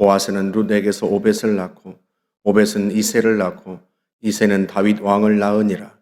보아스는 룻에게서 오벳을 낳고 오벳은 이세를 낳고 이세는 다윗 왕을 낳으니라.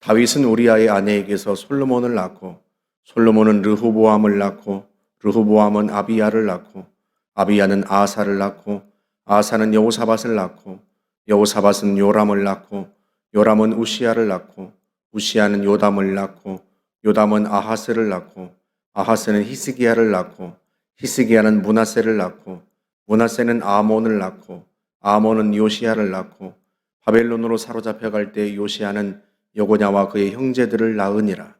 다윗은 우리아의 아내에게서 솔로몬을 낳고 솔로몬은 르후보암을 낳고 르후보암은 아비야를 낳고 아비야는 아사를 낳고 아사는 여호사밧을 낳고 여호사밧은 요람을 낳고 요람은 우시야를 낳고 우시야는 요담을 낳고 요담은 아하스를 낳고 아하스는 히스기야를 낳고 히스기야는 문하세를 낳고 문하세는 아몬을 낳고 아몬은 요시야를 낳고 바벨론으로 사로잡혀 갈 때 요시야는 여고냐와 그의 형제들을 낳으니라.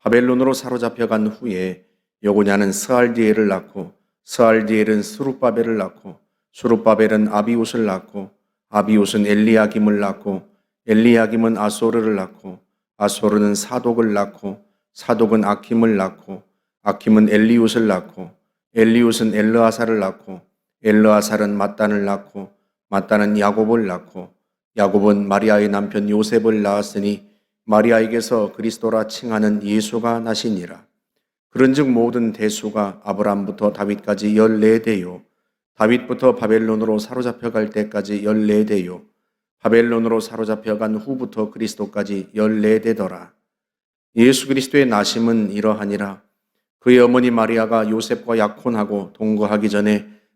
바벨론으로 사로잡혀 간 후에 여고냐는 스알디엘을 낳고 스알디엘은 스룹바벨을 낳고 스룹바벨은 아비옷을 낳고 아비옷은 엘리야김을 낳고 엘리야김은 아소르를 낳고 아소르는 사독을 낳고 사독은 아킴을 낳고 아킴은 엘리웃을 낳고 엘리웃은 엘르아사를 낳고 엘르아살은 mat단을 낳고 mat단은 야곱을 낳고 야곱은 마리아의 남편 요셉을 낳았으니 마리아에게서 그리스도라 칭하는 예수가 나시니라. 그런즉 모든 대수가 아브람부터 다윗까지 열네 대요. 다윗부터 바벨론으로 사로잡혀 갈 때까지 열네 대요. 바벨론으로 사로잡혀 간 후부터 그리스도까지 열네 대더라. 예수 그리스도의 나심은 이러하니라. 그의 어머니 마리아가 요셉과 약혼하고 동거하기 전에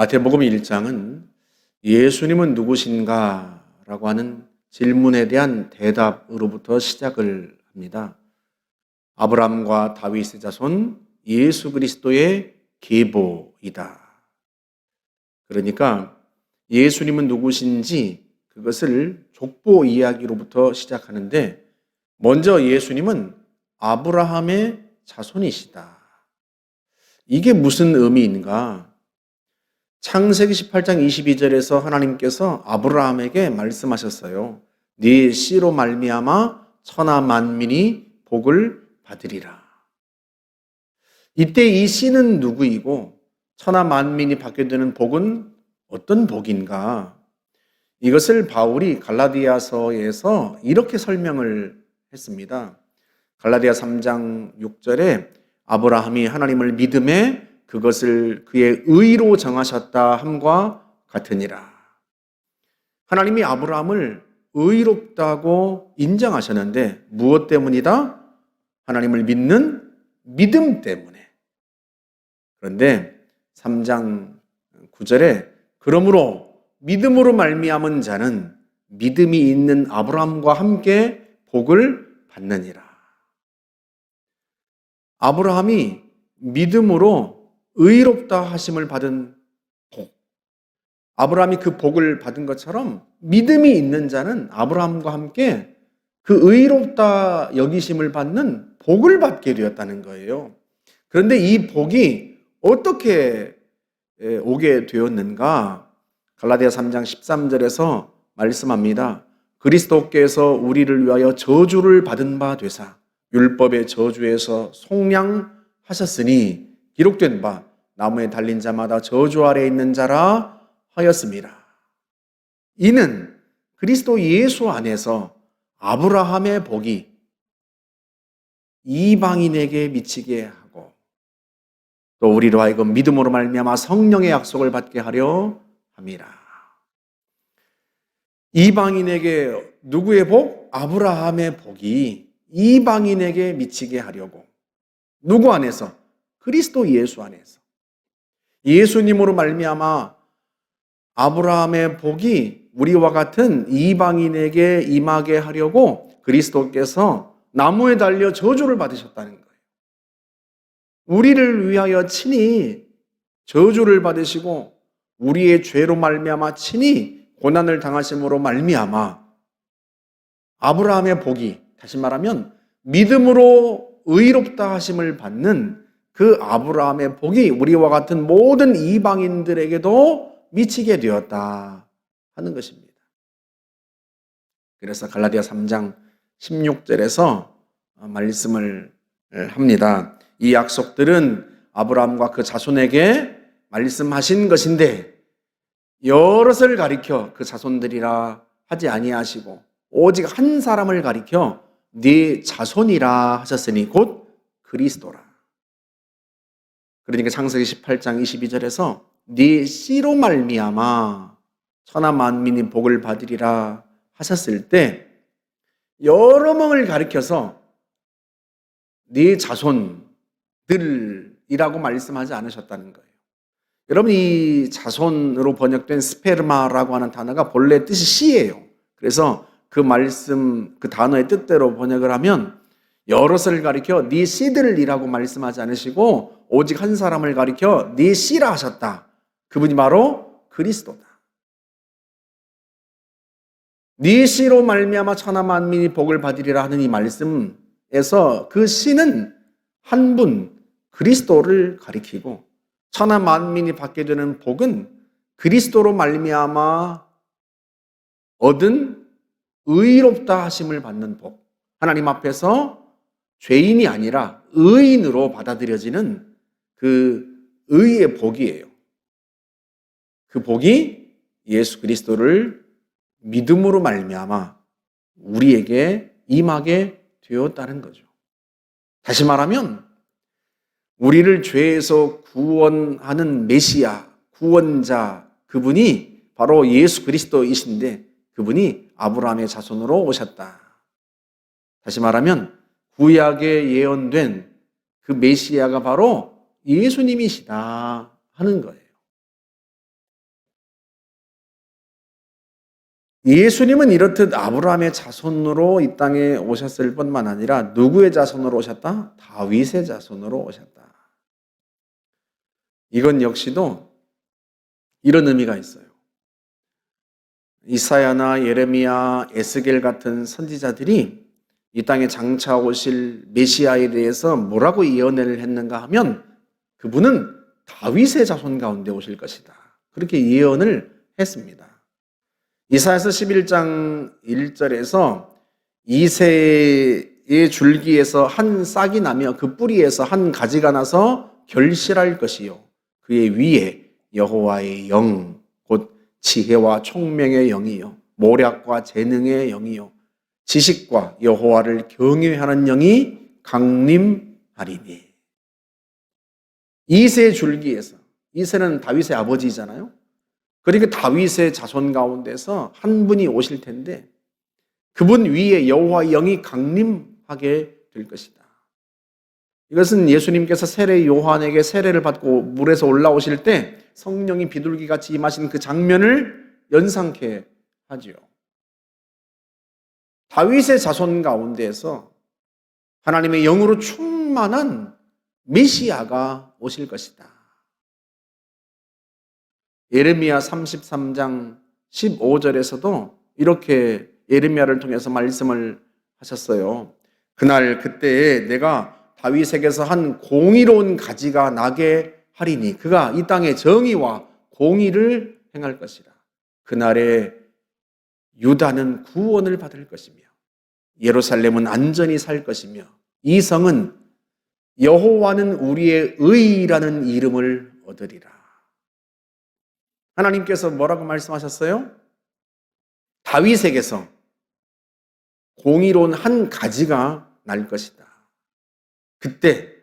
마태복음 1장은 예수님은 누구신가? 라고 하는 질문에 대한 대답으로부터 시작을 합니다. 아브람과 다윗의 자손 예수 그리스도의 계보이다. 그러니까 예수님은 누구신지 그것을 족보 이야기로부터 시작하는데 먼저 예수님은 아브라함의 자손이시다. 이게 무슨 의미인가? 창세기 18장 22절에서 하나님께서 아브라함에게 말씀하셨어요. 네 씨로 말미암아 천하 만민이 복을 받으리라. 이때 이 씨는 누구이고 천하 만민이 받게 되는 복은 어떤 복인가? 이것을 바울이 갈라디아서에서 이렇게 설명을 했습니다. 갈라디아 3장 6절에 아브라함이 하나님을 믿음에 그것을 그의 의로 정하셨다 함과 같으니라. 하나님이 아브라함을 의롭다고 인정하셨는데 무엇 때문이다? 하나님을 믿는 믿음 때문에. 그런데 3장 9절에 그러므로 믿음으로 말미암은 자는 믿음이 있는 아브라함과 함께 복을 받느니라. 아브라함이 믿음으로 의롭다 하심을 받은 복. 아브라함이 그 복을 받은 것처럼 믿음이 있는 자는 아브라함과 함께 그 의롭다 여기심을 받는 복을 받게 되었다는 거예요. 그런데 이 복이 어떻게 오게 되었는가? 갈라디아 3장 13절에서 말씀합니다. 그리스도께서 우리를 위하여 저주를 받은 바 되사 율법의 저주에서 속량하셨으니 기록된 바 나무에 달린 자마다 저주 아래 있는 자라 하였습니다. 이는 그리스도 예수 안에서 아브라함의 복이 이방인에게 미치게 하고 또 우리로 하여금 믿음으로 말미암아 성령의 약속을 받게 하려 함이라. 이방인에게 누구의 복? 아브라함의 복이 이방인에게 미치게 하려고 누구 안에서? 그리스도 예수 안에서. 예수님으로 말미암아 아브라함의 복이 우리와 같은 이방인에게 임하게 하려고 그리스도께서 나무에 달려 저주를 받으셨다는 거예요. 우리를 위하여 친히 저주를 받으시고 우리의 죄로 말미암아 친히 고난을 당하심으로 말미암아 아브라함의 복이 다시 말하면 믿음으로 의롭다 하심을 받는 그 아브라함의 복이 우리와 같은 모든 이방인들에게도 미치게 되었다 하는 것입니다. 그래서 갈라디아 3장 16절에서 말씀을 합니다. 이 약속들은 아브라함과 그 자손에게 말씀하신 것인데 여럿을 가리켜 그 자손들이라 하지 아니하시고 오직 한 사람을 가리켜 네 자손이라 하셨으니 곧 그리스도라. 그러니까 창세기 18장 22절에서 네 씨로 말미암아 천하 만민이 복을 받으리라 하셨을 때 여러 명을 가리켜서 네 자손들이라고 말씀하지 않으셨다는 거예요. 여러분 이 자손으로 번역된 스페르마라고 하는 단어가 본래 뜻이 씨예요. 그래서 그 말씀 그 단어의 뜻대로 번역을 하면 여럿을 가리켜 네 씨들이라고 말씀하지 않으시고 오직 한 사람을 가리켜 네 씨라 하셨다. 그분이 바로 그리스도다. 네 씨로 말미암아 천하 만민이 복을 받으리라 하는 이 말씀에서 그 씨는 한 분 그리스도를 가리키고 천하 만민이 받게 되는 복은 그리스도로 말미암아 얻은 의롭다 하심을 받는 복. 하나님 앞에서 죄인이 아니라 의인으로 받아들여지는 그 의의 복이에요. 그 복이 예수 그리스도를 믿음으로 말미암아 우리에게 임하게 되었다는 거죠. 다시 말하면 우리를 죄에서 구원하는 메시아, 구원자 그분이 바로 예수 그리스도이신데 그분이 아브라함의 자손으로 오셨다. 다시 말하면 구약에 예언된 그 메시아가 바로 예수님이시다 하는 거예요. 예수님은 이렇듯 아브라함의 자손으로 이 땅에 오셨을 뿐만 아니라 누구의 자손으로 오셨다? 다윗의 자손으로 오셨다. 이건 역시도 이런 의미가 있어요. 이사야나 예레미야, 에스겔 같은 선지자들이 이 땅에 장차 오실 메시아에 대해서 뭐라고 예언을 했는가 하면 그분은 다윗의 자손 가운데 오실 것이다. 그렇게 예언을 했습니다. 이사야서 11장 1절에서 이세의 줄기에서 한 싹이 나며 그 뿌리에서 한 가지가 나서 결실할 것이요 그의 위에 여호와의 영, 곧 지혜와 총명의 영이요 모략과 재능의 영이요 지식과 여호와를 경외하는 영이 강림하리니 이세 줄기에서 이세는 다윗의 아버지잖아요. 그러니까 다윗의 자손 가운데서 한 분이 오실 텐데 그분 위에 여호와 영이 강림하게 될 것이다. 이것은 예수님께서 세례 요한에게 세례를 받고 물에서 올라오실 때 성령이 비둘기 같이 임하신 그 장면을 연상케 하지요. 다윗의 자손 가운데에서 하나님의 영으로 충만한 메시아가 오실 것이다. 예레미야 33장 15절에서도 이렇게 예레미야를 통해서 말씀을 하셨어요. 그날 그때에 내가 다윗에게서 한 공의로운 가지가 나게 하리니 그가 이 땅에 정의와 공의를 행할 것이라. 그날에 유다는 구원을 받을 것이며 예루살렘은 안전히 살 것이며 이 성은 여호와는 우리의 의라는 이름을 얻으리라. 하나님께서 뭐라고 말씀하셨어요? 다윗에게서 공의로운 한 가지가 날 것이다. 그때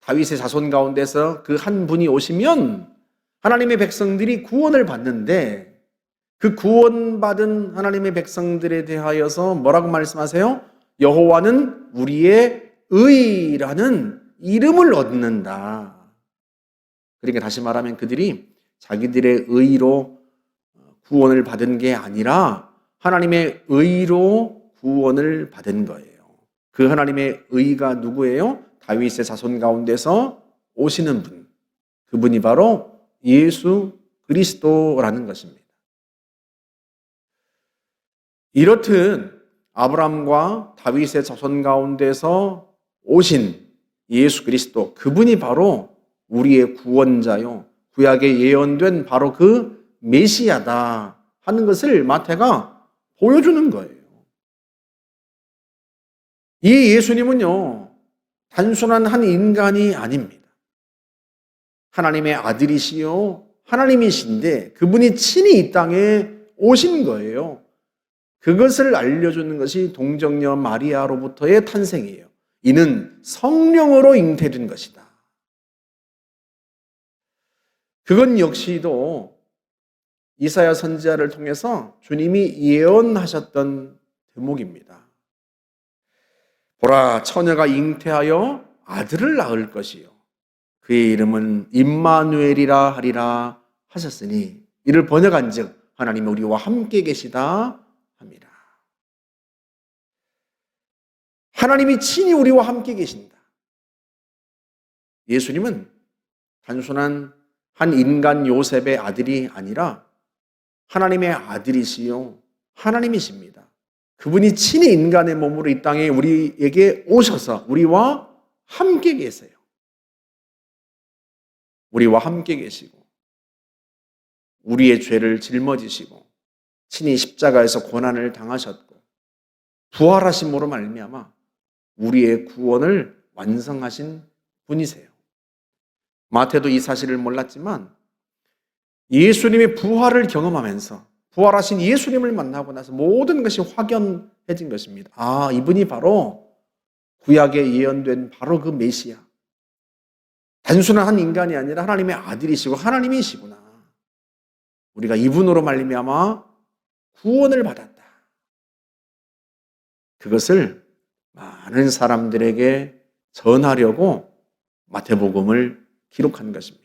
다윗의 자손 가운데서 그 한 분이 오시면 하나님의 백성들이 구원을 받는데 그 구원받은 하나님의 백성들에 대하여서 뭐라고 말씀하세요? 여호와는 우리의 의라는 이름을 얻는다. 그러니까 다시 말하면 그들이 자기들의 의로 구원을 받은 게 아니라 하나님의 의로 구원을 받은 거예요. 그 하나님의 의가 누구예요? 다윗의 자손 가운데서 오시는 분. 그분이 바로 예수 그리스도라는 것입니다. 이렇듯 아브람과 다윗의 자손 가운데서 오신 예수 그리스도 그분이 바로 우리의 구원자요. 구약에 예언된 바로 그 메시아다 하는 것을 마태가 보여주는 거예요. 이 예수님은요, 단순한 한 인간이 아닙니다. 하나님의 아들이시요, 하나님이신데 그분이 친히 이 땅에 오신 거예요. 그것을 알려주는 것이 동정녀 마리아로부터의 탄생이에요. 이는 성령으로 잉태된 것이다. 그건 역시도 이사야 선지자를 통해서 주님이 예언하셨던 대목입니다. 보라 처녀가 잉태하여 아들을 낳을 것이요 그의 이름은 임마누엘이라 하리라 하셨으니 이를 번역한즉 하나님 우리와 함께 계시다 합니다. 하나님이 친히 우리와 함께 계신다. 예수님은 단순한 한 인간 요셉의 아들이 아니라 하나님의 아들이시요 하나님이십니다. 그분이 친히 인간의 몸으로 이 땅에 우리에게 오셔서 우리와 함께 계세요. 우리와 함께 계시고 우리의 죄를 짊어지시고 친히 십자가에서 고난을 당하셨고 부활하심으로 말미암아 우리의 구원을 완성하신 분이세요. 마태도 이 사실을 몰랐지만 예수님의 부활을 경험하면서 부활하신 예수님을 만나고 나서 모든 것이 확연해진 것입니다. 아, 이분이 바로 구약에 예언된 바로 그 메시아. 단순한 한 인간이 아니라 하나님의 아들이시고 하나님이시구나. 우리가 이분으로 말미암아 구원을 받았다. 그것을 많은 사람들에게 전하려고 마태복음을 기록한 것입니다.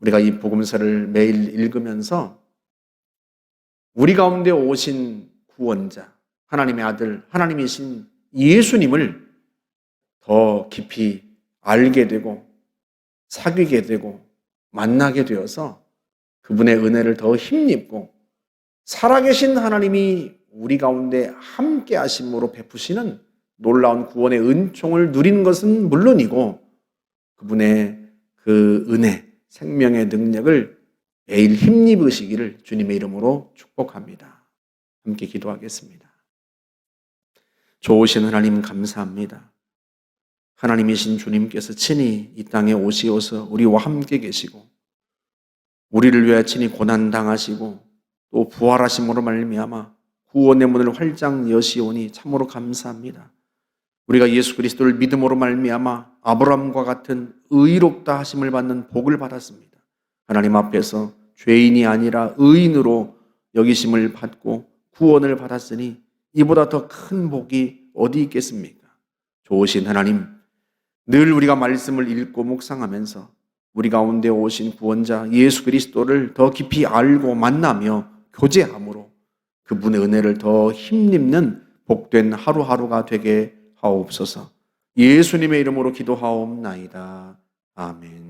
우리가 이 복음서를 매일 읽으면서 우리 가운데 오신 구원자, 하나님의 아들, 하나님이신 예수님을 더 깊이 알게 되고 사귀게 되고 만나게 되어서 그분의 은혜를 더 힘입고 살아계신 하나님이 우리 가운데 함께 하심으로 베푸시는 놀라운 구원의 은총을 누리는 것은 물론이고 그분의 그 은혜, 생명의 능력을 매일 힘입으시기를 주님의 이름으로 축복합니다. 함께 기도하겠습니다. 좋으신 하나님 감사합니다. 하나님이신 주님께서 친히 이 땅에 오시어서 우리와 함께 계시고 우리를 위하여 친히 고난 당하시고 또 부활하심으로 말미암아 구원의 문을 활짝 여시오니 참으로 감사합니다. 우리가 예수 그리스도를 믿음으로 말미암아 아브라함과 같은 의롭다 하심을 받는 복을 받았습니다. 하나님 앞에서 죄인이 아니라 의인으로 여기심을 받고 구원을 받았으니 이보다 더 큰 복이 어디 있겠습니까? 좋으신 하나님, 늘 우리가 말씀을 읽고 묵상하면서 우리 가운데 오신 구원자 예수 그리스도를 더 깊이 알고 만나며 교제함으로 그분의 은혜를 더 힘입는 복된 하루하루가 되게 하옵소서. 예수님의 이름으로 기도하옵나이다. 아멘.